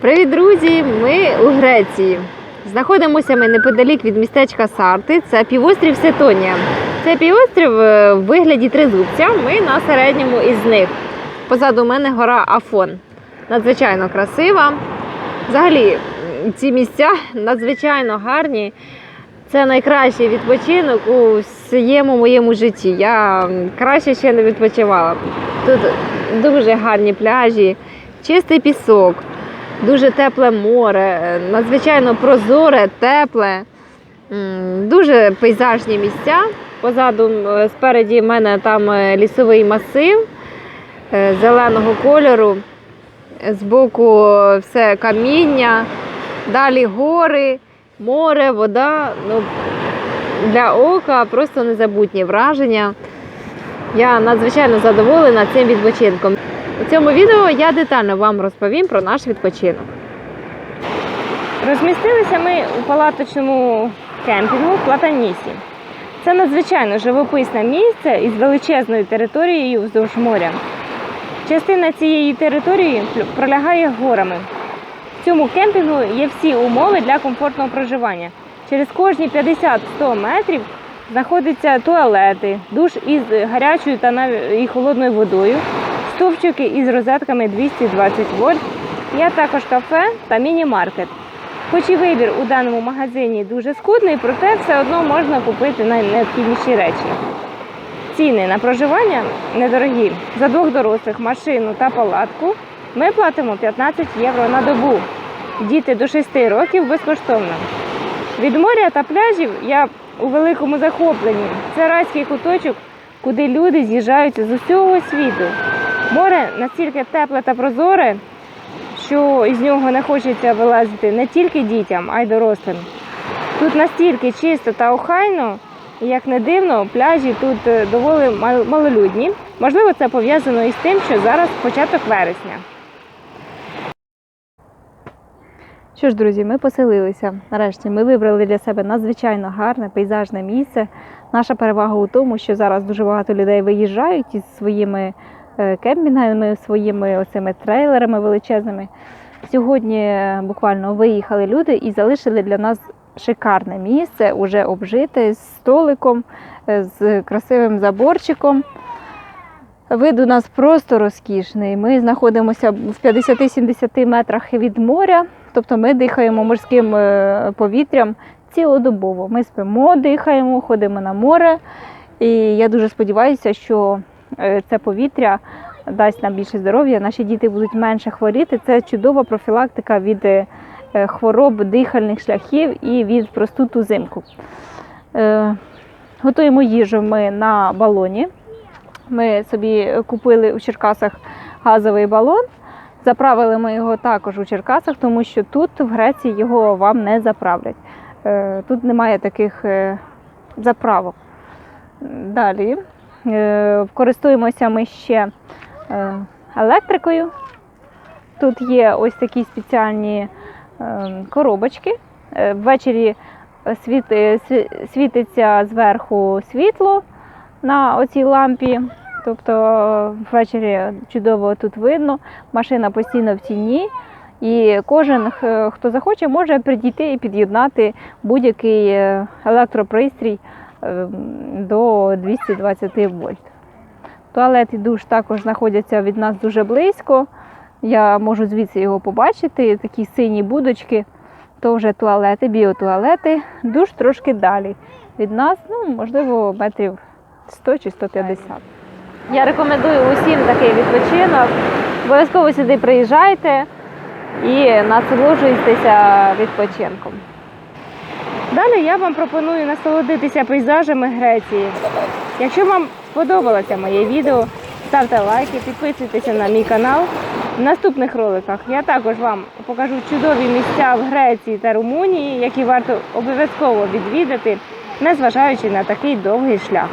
Привіт, друзі! Ми у Греції. Знаходимося ми неподалік від містечка Сарти. Це півострів Сетонія. Це півострів е, в вигляді тризубця. Ми на середньому із них. Позаду мене гора Афон. Надзвичайно красива. Взагалі, ці місця надзвичайно гарні. Це найкращий відпочинок у всієму моєму житті. Я краще ще не відпочивала. Тут дуже гарні пляжі, чистий пісок, дуже тепле море, е, надзвичайно прозоре, тепле, дуже пейзажні місця. Позаду м, спереді мене там е, лісовий масив е, зеленого кольору. Збоку все каміння, далі гори, море, вода. Ну, для ока просто незабутні враження. Я надзвичайно задоволена цим відпочинком. У цьому відео я детально вам розповім про наш відпочинок. Розмістилися ми у палаточному кемпінгу в Платанісі. Це надзвичайно живописне місце із величезною територією вздовж моря. Частина цієї території пролягає горами. В цьому кемпінгу є всі умови для комфортного проживання. Через кожні 50-100 метрів знаходяться туалети, душ із гарячою та і холодною водою, стовпчики із розетками 220 вольт, є також кафе та міні-маркет. Хоч і вибір у даному магазині дуже скудний, проте все одно можна купити найнеобхідніші речі. Ціни на проживання недорогі. За двох дорослих машину та палатку ми платимо 15 євро на добу. Діти до 6 років безкоштовно. Від моря та пляжів я у великому захопленні. Це райський куточок, куди люди з'їжджаються з усього світу. Море настільки тепле та прозоре, що із нього не хочеться вилазити не тільки дітям, а й дорослим. Тут настільки чисто та охайно, як не дивно, пляжі тут е, доволі малолюдні. Можливо, це пов'язано із тим, що зараз початок вересня. Що ж, друзі, ми поселилися. Нарешті ми вибрали для себе надзвичайно гарне пейзажне місце. Наша перевага у тому, що зараз дуже багато людей виїжджають із своїми кемпінгами, своїми оцими трейлерами величезними. Сьогодні е, буквально виїхали люди і залишили для нас шикарне місце, уже обжите з столиком, е, з красивим заборчиком. Вид у нас просто розкішний. Ми знаходимося в 50-70 метрах від моря, тобто ми дихаємо морським е, повітрям цілодобово. Ми спимо, дихаємо, ходимо на море. І я дуже сподіваюся, що е, це повітря дасть нам більше здоров'я, наші діти будуть менше хворіти. Це чудова профілактика від е, хвороб дихальних шляхів і від простуд узимку. Е, Готуємо їжу ми на балоні. Ми собі купили у Черкасах газовий балон. Заправили ми його також у Черкасах, тому що тут в Греції його вам не заправлять. Е, Тут немає таких е, заправок. Далі е, користуємося ми ще е, електрикою. Тут є ось такі спеціальні е, коробочки. Е, Ввечері світиться зверху світло на оцій лампі. Тобто ввечері чудово тут видно, машина постійно в тіні. І кожен, хто захоче, може підійти і під'єднати будь-який е, електропристрій е, до 220 вольт. Туалет і душ також знаходяться від нас дуже близько. Я можу звідси його побачити. Такі сині будочки, то вже туалети, біотуалети. Душ трошки далі. Від нас, ну, можливо, метрів 100 чи 150. Я рекомендую усім такий відпочинок. Обов'язково сюди приїжджайте і насолоджуйтеся відпочинком. Далі я вам пропоную насолодитися пейзажами Греції. Якщо вам сподобалося моє відео, ставте лайки, підписуйтеся на мій канал. В наступних роликах я також вам покажу чудові місця в Греції та Румунії, які варто обов'язково відвідати, незважаючи на такий довгий шлях.